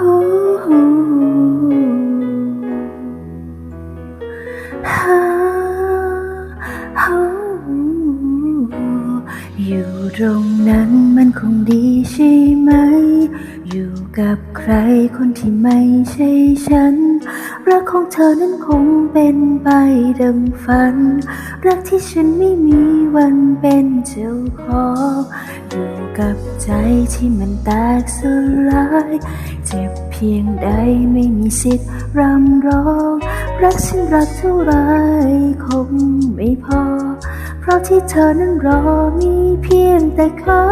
哦哦 อยู่ตรงนั้นมันคงดีใช่ไหม อยู่กับใครคนที่ไม่ใช่ฉัน รักของเธอนั้นคงเป็นไปดังฝัน รักที่ฉันไม่มีวันเป็นเจ้าของอยู่กับใจที่มันแตกสลาย เจ็บเพียงใดไม่มีสิทธิ์รำร้อง รักฉันรักเท่าไรคงไม่พอ เพราะที่เธอนั้นรอมี แต่เขา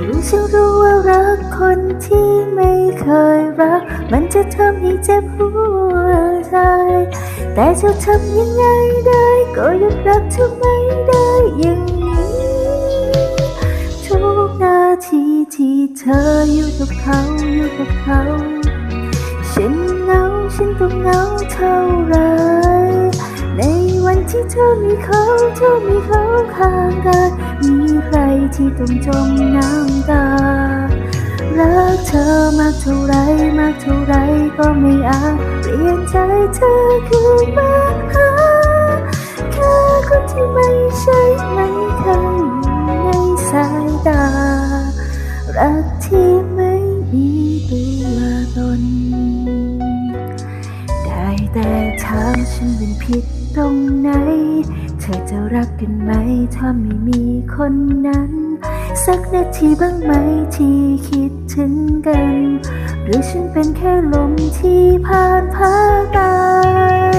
รู้ฉันรู้ว่ารักคนที่ไม่เคยรัก มันจะทำให้เจ็บหัวใจ แต่จะทำยังไงได้ ก็ยังรักเธอไม่ได้อย่างนี้ ทุกนาทีที่เธออยู่กับเขาอยู่กับเขาฉันเหงาฉันต้องเหงาเท่าไรใน วันที่เธอมีเขาเธอมีเขาข้างกายมีใครที่ต้องจมน้ำตารักเธอมากเท่าไรมากเท่าไรก็ไม่อาจเปลี่ยนใจเธอคืนมาหาแค่คนที่ไม่ใช่ไม่เคยอยู่ในสายตา รักที่ไม่มีตัวตน ได้แต่ถามฉันเป็นผิด ตรงไหน เธอจะรักกันไหม ถ้าไม่มีคนนั้น สักนาทีบ้างไหมที่คิดถึงกัน หรือฉันเป็นแค่ลมที่ผ่านพาตาย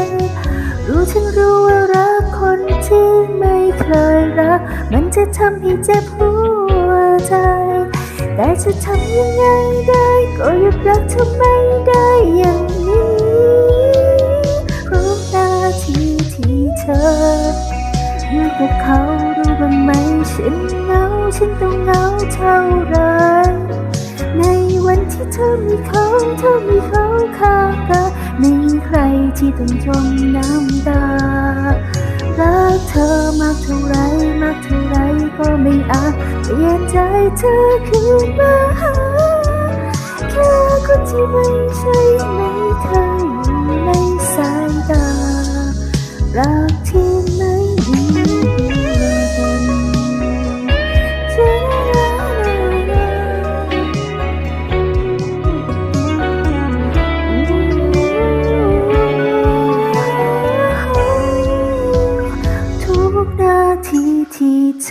รู้ฉันรู้ว่ารักคนที่ไม่เคยรัก มันจะทำให้เจ็บหัวใจ แต่จะทำยังไงได้ ก็หยุดรักเธอไม่ได้ย่าง อยู่กับเขารู้บ้างไหมฉันเหงาฉันต้องเหงาเท่าไร ในวันที่เธอมีเขาเธอมีเขาข้างกายไม่มีใครที่ต้องจมน้ำตา รักเธอมากเท่าไรมากเท่าไรก็ไม่อาจเปลี่ยนใจเธอคืนมาหาแค่คนที่ไม่ใช่ไม่เคยอ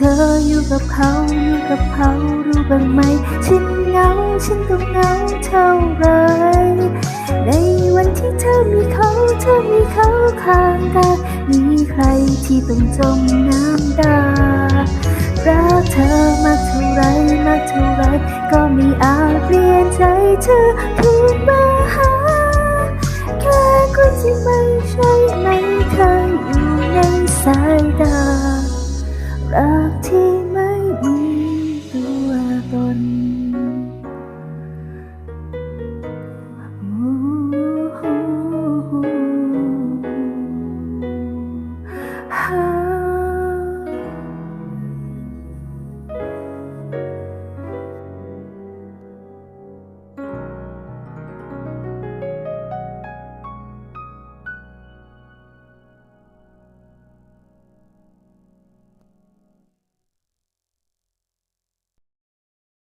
ธออยู่กับเขาอยู่กับเขารู้บ้างไหม ฉันเหงาฉันต้องเหงาเท่าไร ในวันที่เธอมีเขาเธอมีเขาข้างกายมีใครที่ต้องจมน้ำตารักเธอมากเท่าไรมากเท่าไร ก็ไม่อาจเปลี่ยนใจเธอคืนมาหาแค่คนที่ไม่ใช่ไม่เคยอยู่ในสายตารัก